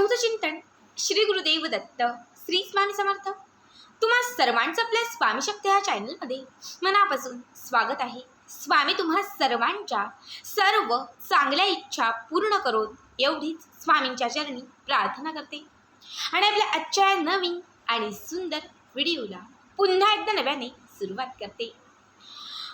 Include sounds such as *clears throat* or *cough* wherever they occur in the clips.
अवधूत चिंतन श्री गुरुदेव दत्त श्री स्वामी समर्थ. तुम्हा सर्वांचं आपल्या स्वामी शक्ती ह्या चॅनलमध्ये मनापासून स्वागत आहे. स्वामी तुम्हा सर्वांच्या सर्व चांगल्या इच्छा पूर्ण करून एवढीच स्वामींच्या चरणी प्रार्थना करते. आणि आपल्या आजच्या या नवीन आणि सुंदर व्हिडिओला पुन्हा एकदा नव्याने सुरुवात करते.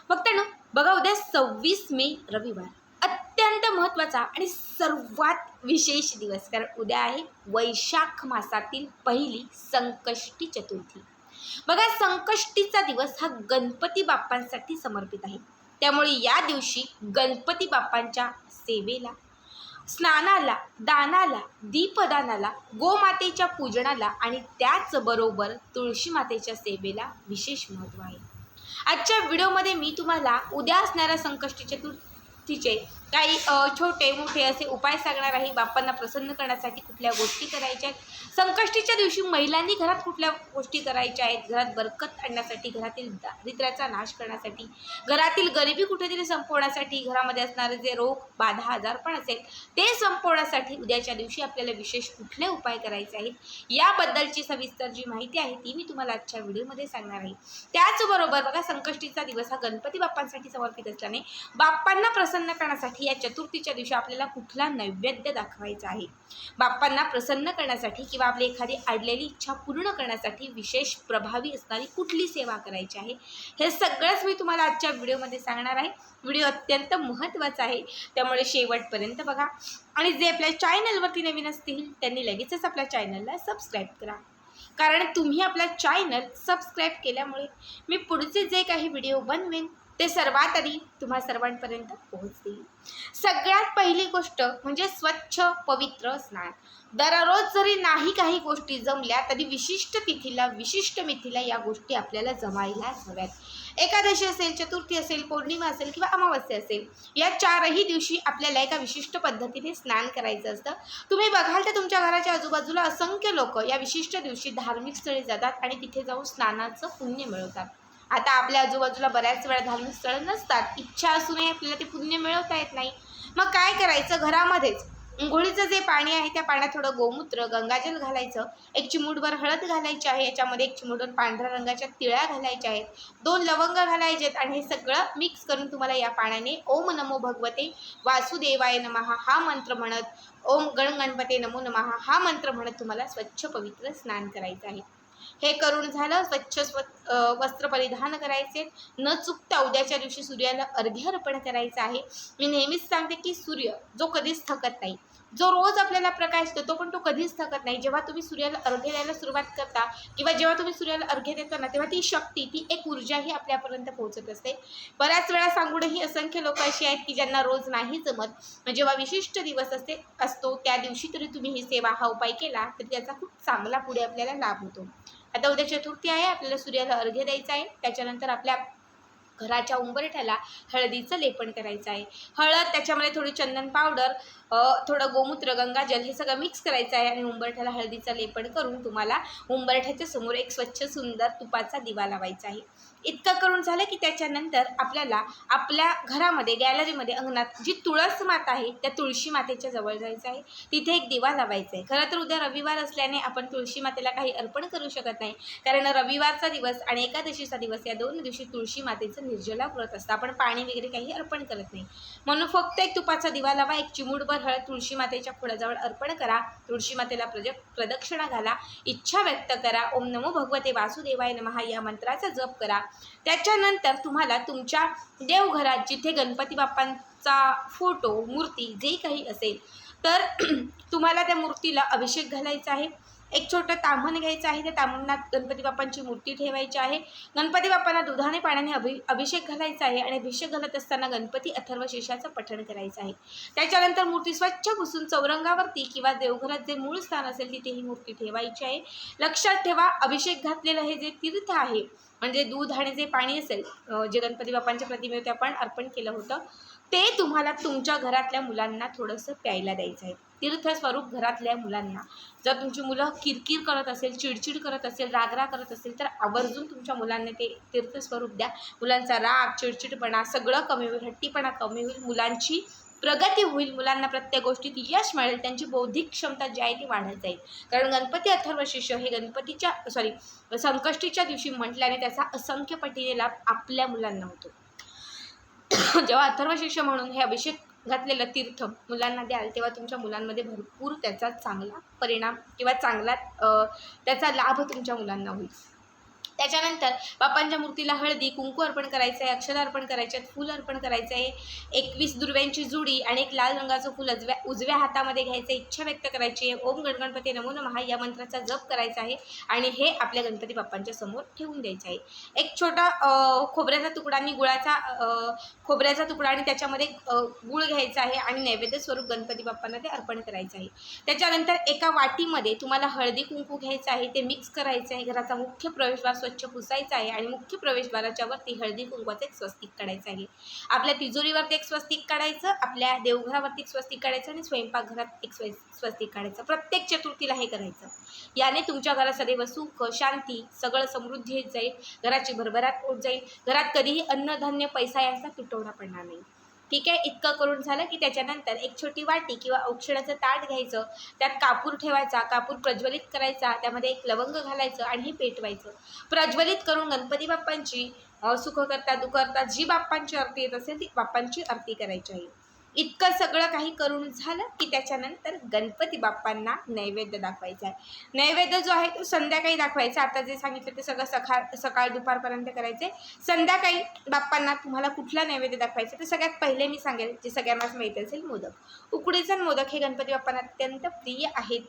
फक्त ना बघा उद्या सव्वीस मे रविवार. अत्यंत महत्त्वाचा आणि सर्वात विशेष दिवस. कारण उद्या आहे वैशाख मासातील पहिली संकष्टी चतुर्थी. बघा संकष्टीचा दिवस हा गणपती बाप्पांसाठी समर्पित आहे. त्यामुळे या दिवशी गणपती बाप्पांच्या सेवेला स्नानाला दानाला दीपदानाला गोमातेच्या पूजनाला आणि त्याचबरोबर तुळशी मातेच्या सेवेला विशेष महत्त्व आहे. आजच्या व्हिडिओमध्ये मी तुम्हाला उद्या असणाऱ्या संकष्टी चतुर्थी तिचे काही छोटे मोठे असे उपाय सांगणार आहे. बाप्पांना प्रसन्न करण्यासाठी कुठल्या गोष्टी करायच्या आहेत? संकष्टीच्या दिवशी महिलांनी घरात कुठल्या गोष्टी करायच्या आहेत? घरात बरकत आणण्यासाठी घरातील दारिद्र्याचा नाश करण्यासाठी घरातील गरिबी कुठेतरी संपवण्यासाठी घरामध्ये असणारे जे रोग बाधा आजारपण असेल ते संपवण्यासाठी उद्याच्या दिवशी आपल्याला विशेष कुठले उपाय करायचे आहेत? याबद्दलची सविस्तर जी माहिती आहे ती मी तुम्हाला आजच्या व्हिडिओमध्ये सांगणार आहे. त्याचबरोबर बघा संकष्टीचा दिवस हा गणपती बाप्पांसाठी समर्पित असल्याने बाप्पांना प्रसन्न प्रसन्न करण्यासाठी या चतुर्थीच्या दिवशी आपल्याला कुठला नैवेद्य दाखवायचा आहे? बाप्पांना प्रसन्न करण्यासाठी किंवा आपली एखादी अडलेली इच्छा पूर्ण करण्यासाठी विशेष प्रभावी असणारी कुठली सेवा करायची आहे? हे सगळंच मी तुम्हाला आजच्या व्हिडिओमध्ये सांगणार आहे. व्हिडिओ अत्यंत महत्त्वाचा आहे. त्यामुळे शेवटपर्यंत बघा. आणि जे आपल्या चॅनलवरती नवीन असतील त्यांनी लगेचच आपल्या चॅनलला सबस्क्राईब करा. कारण तुम्ही आपला चॅनल सबस्क्राईब केल्यामुळे मी पुढचे जे काही व्हिडिओ बनवेन ते सर्वात आधी तुम्हा सर्वांपर्यंत पोहोचतील. सगळ्यात पहिली गोष्ट म्हणजे स्वच्छ पवित्र स्नान. दररोज जरी नाही काही गोष्टी जमल्या तरी विशिष्ट तिथीला विशिष्ट मिथीला या गोष्टी आपल्याला जमायला हव्यात. एकादशी असेल चतुर्थी असेल पौर्णिमा असेल किंवा अमावस्या असेल या चारही दिवशी आपल्याला एका विशिष्ट पद्धतीने स्नान करायचं असतं. तुम्ही बघाल तर तुमच्या घराच्या आजूबाजूला असंख्य लोक या विशिष्ट दिवशी धार्मिक स्थळी जातात आणि तिथे जाऊन स्नानाचं पुण्य मिळवतात. आता आपल्या आजूबाजूला बऱ्याच वेळा धार्मिक स्थळं नसतात. इच्छा असूनही आपल्याला ते पुण्य मिळवता येत नाही. मग काय करायचं? घरामध्येच. अंघोळीचं जे पाणी आहे त्या पाण्यात थोडं गोमूत्र गंगाजल घालायचं. एक चिमूटभर हळद घालायची आहे याच्यामध्ये एक चिमूटभर पांढऱ्या रंगाच्या तिळ्या घालायच्या आहेत. दोन लवंग घालायचे आहेत आणि हे सगळं मिक्स करून तुम्हाला या पाण्याने ओम नमो भगवते वासुदेवाय नमः हा मंत्र म्हणत ओम गण गणपते नमो नमहा हा मंत्र म्हणत तुम्हाला स्वच्छ पवित्र स्नान करायचं आहे. हे करून झालं स्वच्छ स्व वस्त्र परिधान करायचे. न चुकता उद्याच्या दिवशी सूर्याला अर्घ्य अर्पण करायचं आहे. मी नेहमीच सांगते की सूर्य जो कधीच थकत नाही जो रोज आपल्याला प्रकाश देतो पण तो कधीच थकत नाही. जेव्हा तुम्ही सूर्याला अर्घ्य द्यायला सुरुवात करता किंवा जेव्हा तुम्ही सूर्याला अर्घ्य देता ना तेव्हा ती शक्ती ती एक ऊर्जा ही आपल्यापर्यंत पोहोचत असते. बऱ्याच वेळा सांगूनही असंख्य लोक अशी आहेत की ज्यांना रोज नाही जमत. जेव्हा विशिष्ट दिवस असते असतो त्या दिवशी तरी तुम्ही ही सेवा हा उपाय केला तर त्याचा खूप चांगला पुढे आपल्याला लाभ होतो. आता उद्या चतुर्थी आहे आपल्याला सूर्याला अर्घ्य द्यायचा आहे. त्याच्यानंतर आपल्या घराच्या उंबरठ्याला हळदीचं लेपन करायचं आहे. हळद त्याच्यामध्ये थोडी चंदन पावडर थोडं गोमूत्र गंगाजल हे सगळं मिक्स करायचं आहे आणि उंबरठ्याला हळदीचं लेपन करून तुम्हाला उंबरठ्याच्या समोर एक स्वच्छ सुंदर तुपाचा दिवा लावायचा आहे. इतकं करून झालं की त्याच्यानंतर आपल्याला आपल्या घरामध्ये गॅलरीमध्ये अंगणात जी तुळस माता आहे त्या तुळशी मातेच्या जवळ जायचं आहे. तिथे एक दिवा लावायचा आहे. खरं तर उद्या रविवार असल्याने आपण तुळशी मातेला काही अर्पण करू शकत नाही. कारण रविवारचा दिवस आणि एकादशीचा दिवस या दोन दिवशी तुळशी मातेचं निर्जला व्रत असतं. आपण पाणी वगैरे काही अर्पण करत नाही. म्हणून फक्त एक तुपाचा दिवा लावा एक चिमूटभर हळद तुळशी मातेच्या खोडाजवळ अर्पण करा. तुळशी मातेला प्रज प्रदक्षिणा घाला. इच्छा व्यक्त करा. ओम नमो भगवते वासुदेवाय नमः. या मंत्राचा जप करा. त्याच्यानंतर तुम्हाला तुमच्या देवघरात जिथे गणपती बाप्पांचा फोटो मूर्ती जे काही असेल तर *clears throat* तुम्हाला त्या मूर्तीला अभिषेक घालायचा आहे. एक छोटं ताम्हण घ्यायचं आहे. त्या ताम्हणात गणपती बाप्पांची मूर्ती ठेवायची आहे. गणपती बाप्पांना दुधाने पाण्याने अभि अभिषेक घालायचा आहे आणि अभिषेक घालत असताना गणपती अथर्व शेषाचं पठण करायचं आहे. त्याच्यानंतर मूर्ती स्वच्छ पुसून चौरंगावरती किंवा देवघरात जे मूळ स्थान असेल तिथे ही मूर्ती ठेवायची आहे. लक्षात ठेवा अभिषेक घातलेलं हे जे तीर्थ आहे म्हणजे दूध आणि जे पाणी असेल जे गणपती बाप्पांच्या प्रतिमेवरती आपण अर्पण केलं होतं ते तुम्हाला तुमच्या घरातल्या मुलांना थोडंसं प्यायला द्यायचं आहे. तीर्थस्वरूप घरातल्या मुलांना. जर तुमची मुलं किरकिर करत असेल चिडचिड करत असेल रागरा करत असेल तर आवर्जून तुमच्या मुलांना ते तीर्थस्वरूप द्या. मुलांचा राग चिडचिडपणा सगळं कमी होईल हट्टीपणा कमी होईल मुलांची प्रगती होईल मुलांना प्रत्येक गोष्टीत यश मिळेल त्यांची बौद्धिक क्षमता जी आहे ती वाढत जाईल. कारण गणपती अथर्व शिष्य हे गणपतीच्या सॉरी संकष्टीच्या दिवशी म्हटल्याने त्याचा असंख्य पटीने लाभ आपल्या मुलांना होतो. *coughs* जेव्हा अथर्व शिष्य म्हणून हे अभिषेक घातलेलं तीर्थ मुलांना द्याल तेव्हा तुमच्या मुलांमध्ये भरपूर त्याचा चांगला परिणाम किंवा चांगला त्याचा लाभ तुमच्या मुलांना होईल. त्याच्यानंतर बाप्पांच्या मूर्तीला हळदी कुंकू अर्पण करायचं आहे अक्षर अर्पण करायचे आहेत फूल अर्पण करायचं आहे. एकवीस दुर्व्यांची जुडी आणि एक लाल रंगाचं फूल उजव्या उजव्या हातामध्ये घ्यायचं इच्छा व्यक्त करायची आहे. ओम गणगणपती नमो नमः या मंत्राचा जप करायचा आहे आणि हे आपल्या गणपती बाप्पांच्या समोर ठेवून द्यायचं आहे. एक छोटा खोबऱ्याचा तुकडा आणि गुळाचा खोबऱ्याचा तुकडा आणि त्याच्यामध्ये गुळ घ्यायचा आहे आणि नैवेद्य स्वरूप गणपती बाप्पांना ते अर्पण करायचं आहे. त्याच्यानंतर एका वाटीमध्ये तुम्हाला हळदी कुंकू घ्यायचं आहे ते मिक्स करायचं आहे. घराचा मुख्य प्रवेशद्वार स्वच्छ पुसायचा आहे आणि मुख्य प्रवेशद्वाराच्या वरती हळदी कुंकवाचं एक स्वस्तिक काढायचं आहे. आपल्या तिजोरीवरती एक स्वस्तिक काढायचं आपल्या देवघरावरती एक स्वस्तिक काढायचं आणि स्वयंपाकघरात एक स्वस्तिक काढायचं. प्रत्येक चतुर्थीला हे करायचं. याने तुमच्या घरात सदैव सुख शांती सगळं समृद्धी येत जाईल. घराची भरभराट होत जाईल. घरात कधीही अन्नधान्य पैसा यांचा तुटवडा पडणार नाही. ठीक आहे? इतकं करून झालं की त्याच्यानंतर एक छोटी वाटी किंवा औक्षणाचं ताट घ्यायचं त्यात कापूर ठेवायचा कापूर प्रज्वलित करायचा त्यामध्ये एक लवंग घालायचं आणि हे पेटवायचं. प्रज्वलित करून गणपती बाप्पांची सुख करता दुःख जी बाप्पांची आरती येत असेल ती बाप्पांची आरती करायची आहे. इतकं सगळं काही करून झालं की त्याच्यानंतर गणपती बाप्पांना नैवेद्य दाखवायचा आहे. नैवेद्य जो आहे तो संध्याकाळी दाखवायचा. आता जे सांगितलं ते सगळं सकाळ सकाळ दुपारपर्यंत करायचे. संध्याकाळी बाप्पांना तुम्हाला कुठला नैवेद्य दाखवायचा तर सगळ्यात पहिले मी सांगेल जे सगळ्यांनाच माहिती असेल मोदक. उकडीचा मोदक हे गणपती बाप्पांना अत्यंत प्रिय आहेत.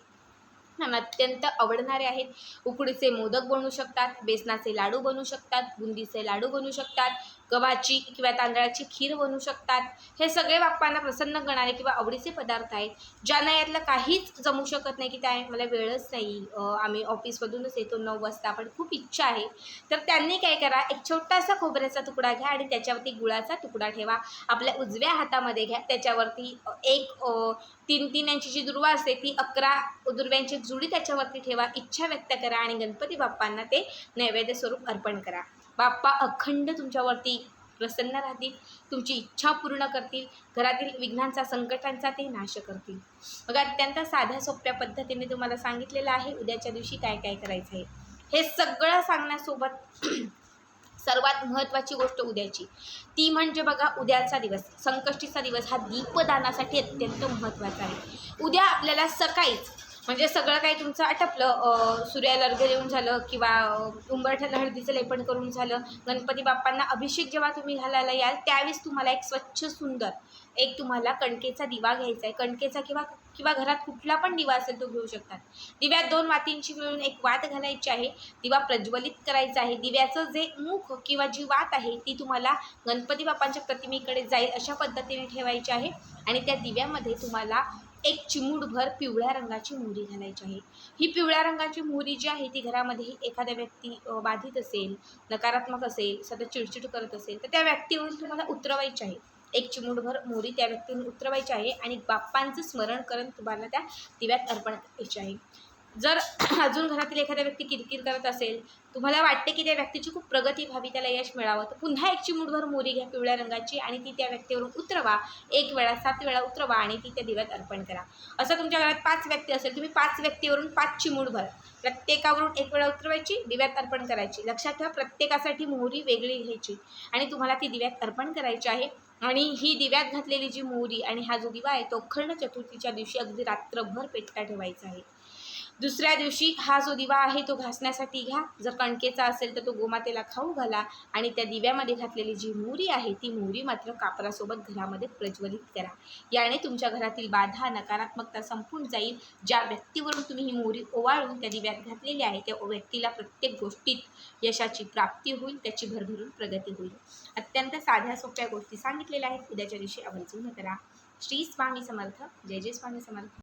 आणि अत्यंत आवडणारे आहेत. उकडीचे मोदक बनवू शकतात बेसनाचे लाडू बनवू शकतात बुंदीचे लाडू बनवू शकतात गव्हाची किंवा तांदळाची खीर बनवू शकतात. हे सगळे बाप्पांना प्रसन्न करणारे किंवा आवडीचे पदार्थ आहेत. ज्यांना यातलं काहीच जमू शकत नाही की त्या मला वेळच नाही. आम्ही ऑफिसमधूनच येतो नऊ वाजता पण खूप इच्छा आहे. तर त्यांनी काय करा एक छोटासा खोबऱ्याचा तुकडा घ्या आणि त्याच्यावरती गुळाचा तुकडा ठेवा. आपल्या उजव्या हातामध्ये घ्या. त्याच्यावरती एक तीन तीन यांची जी दुर्वा असते ती अकरा दुर्व्यांची जुडी त्याच्यावरती ठेवा. इच्छा व्यक्त करा आणि गणपती बाप्पांना ते नैवेद्य स्वरूप अर्पण करा. बाप्पा अखंड तुमच्यावरती प्रसन्न राहतील तुमची इच्छा पूर्ण करतील घरातील विघ्नांचा संकटांचा ते नाश करतील. मग अत्यंत साध्या सोप्या पद्धतीने तुम्हाला सांगितलेलं आहे उद्याच्या दिवशी काय काय करायचं आहे हे सगळं सांगण्यासोबत *clears throat* सर्वात महत्त्वाची गोष्ट उद्याची. ती म्हणजे बघा उद्याचा दिवस. संकष्टीचा दिवस हा दीपदानासाठी अत्यंत महत्त्वाचा आहे. उद्या आपल्याला सकाळीच म्हणजे सगळं काही तुमचं आटपलं. सूर्याला अर्घ्य देऊन झालं किंवा उंबरठ्याला हळदीचं लेपन करून झालं. गणपती बाप्पांना अभिषेक जेव्हा तुम्ही घालायला याल त्यावेळेस तुम्हाला एक स्वच्छ सुंदर एक तुम्हाला कणकेचा दिवा घ्यायचा आहे. कणकेचा किंवा किंवा घरात कुठला पण दिवा असेल तो घेऊ शकतात. दिव्यात दोन वातींची मिळून एक वात घालायची आहे. दिवा प्रज्वलित करायचा आहे. दिव्याचं जे मुख किंवा जी वात आहे ती तुम्हाला गणपती बाप्पांच्या प्रतिमेकडे जाईल अशा पद्धतीने ठेवायची आहे. आणि त्या दिव्यामध्ये तुम्हाला एक चिमूटभर पिवळ्या रंगाची मोहरी घालायची आहे. ही पिवळ्या रंगाची मोहरी जी आहे ती घरामध्ये एखाद्या व्यक्ती बाधित असेल नकारात्मक असेल सतत चिडचिड करत असेल तर त्या व्यक्तीवरून तुम्हाला उतरवायची आहे. एक चिमूटभर मोहरी त्या व्यक्तीवरून उतरवायची आहे आणि बाप्पांचं स्मरण करून तुम्हाला त्या दिव्यात अर्पण करायची आहे. जर *clears throat* अजून घरातील एखादा व्यक्ती किरकिर करत असेल तुम्हाला वाटते की त्या व्यक्तीची खूप प्रगती व्हावी त्याला यश मिळावं? तर पुन्हा एक चिमूटभर मोरी घ्या पिवळ्या रंगाची आणि ती त्या व्यक्तीवरून उतरवा. एक वेळा सात वेळा उतरवा आणि ती त्या दिव्यात अर्पण करा. असं तुमच्या घरात पाच व्यक्ती असेल तुम्ही पाच व्यक्तीवरून पाच चिमूटभर. प्रत्येकावरून एक वेळा उतरवायची दिव्यात अर्पण करायची. लक्षात ठेवा प्रत्येकासाठी मोहरी वेगळी घ्यायची आणि तुम्हाला ती दिव्यात अर्पण करायची आहे. आणि ही दिव्यात घातलेली जी मोहरी आणि हा जो दिवा आहे तो अखंड चतुर्थीच्या दिवशी अगदी रात्रभर पेटता ठेवायचा आहे. दुसऱ्या दिवशी हा जो दिवा आहे तो घासण्यासाठी घ्या. जर कणकेचा असेल तर तो गोमातेला खाऊ घाला. आणि त्या दिव्यामध्ये घातलेली जी मोहरी आहे ती मोहरी मात्र कापरासोबत घरामध्ये प्रज्वलित करा. याने तुमच्या घरातील बाधा नकारात्मकता संपून जाईल. ज्या व्यक्तीवरून तुम्ही ही मोहरी ओवाळून त्या दिव्यात घातलेली आहे त्या व्यक्तीला प्रत्येक गोष्टीत यशाची प्राप्ती होईल त्याची भरभरून प्रगती होईल. अत्यंत साध्या सोप्या गोष्टी सांगितलेल्या आहेत. उद्याच्या दिवशी आवर्जून करा. श्री स्वामी समर्थ. जय जय स्वामी समर्थ.